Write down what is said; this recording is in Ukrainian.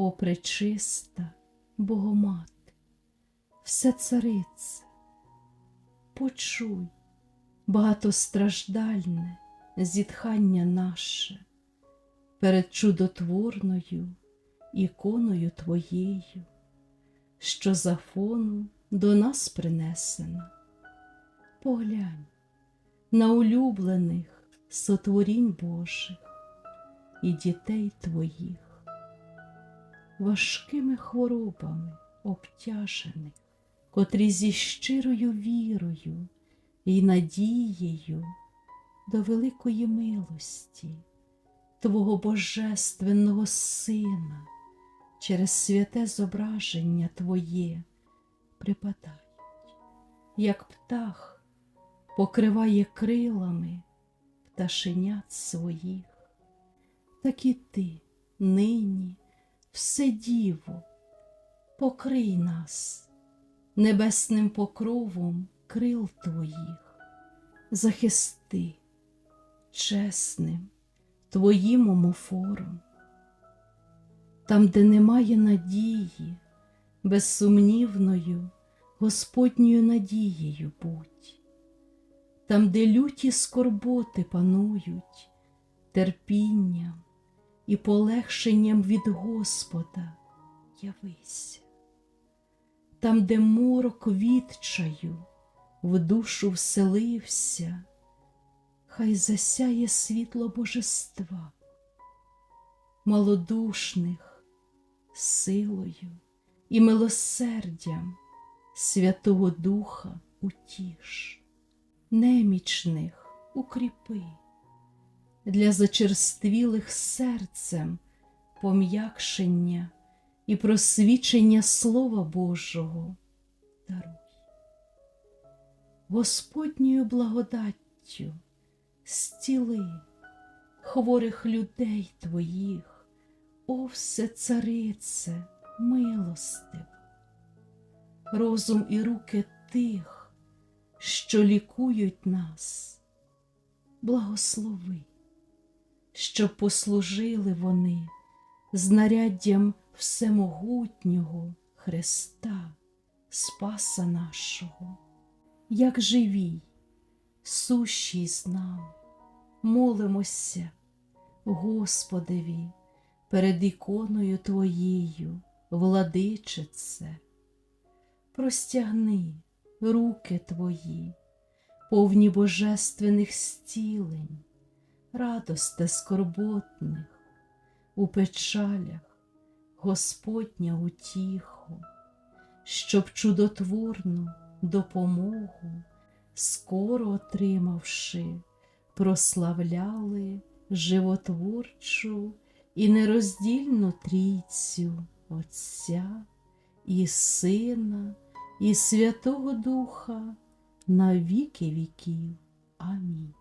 О пречиста Богомати, все царице, почуй багатостраждальне зітхання наше перед чудотворною іконою Твоєю, що за фону до нас принесена. Поглянь на улюблених сотворінь Божих і дітей Твоїх, важкими хворобами обтяжених, котрі зі щирою вірою і надією до великої милості Твого Божественного Сина через святе зображення Твоє припадають, як птах покриває крилами пташенят своїх, так і ти нині, все діво, покрий нас небесним покровом крил Твоїх, захисти чесним Твоїм омофором, там, де немає надії, безсумнівною Господньою надією будь, там, де люті скорботи панують, терпінням і полегшенням від Господа явися, там, де морок відчаю в душу вселився, хай засяє світло божества, малодушних силою і милосердям Святого Духа утіш, немічних укріпи, для зачерствілих серцем пом'якшення і просвічення Слова Божого. Даруй. Господньою благодаттю зціли хворих людей Твоїх, о все царице, милостив, розум і руки тих, що лікують нас, благослови, щоб послужили вони знаряддям всемогутнього Христа, Спаса нашого, як живій, сущий з нами, молимося, Господеві, перед іконою Твоєю, владичице, простягни руки Твої, повні божественних зцілень, радосте скорботних, у печалях Господня утіху, щоб чудотворну допомогу, скоро отримавши, прославляли животворчу і нероздільну трійцю Отця і Сина, і Святого Духа на віки віків. Амінь.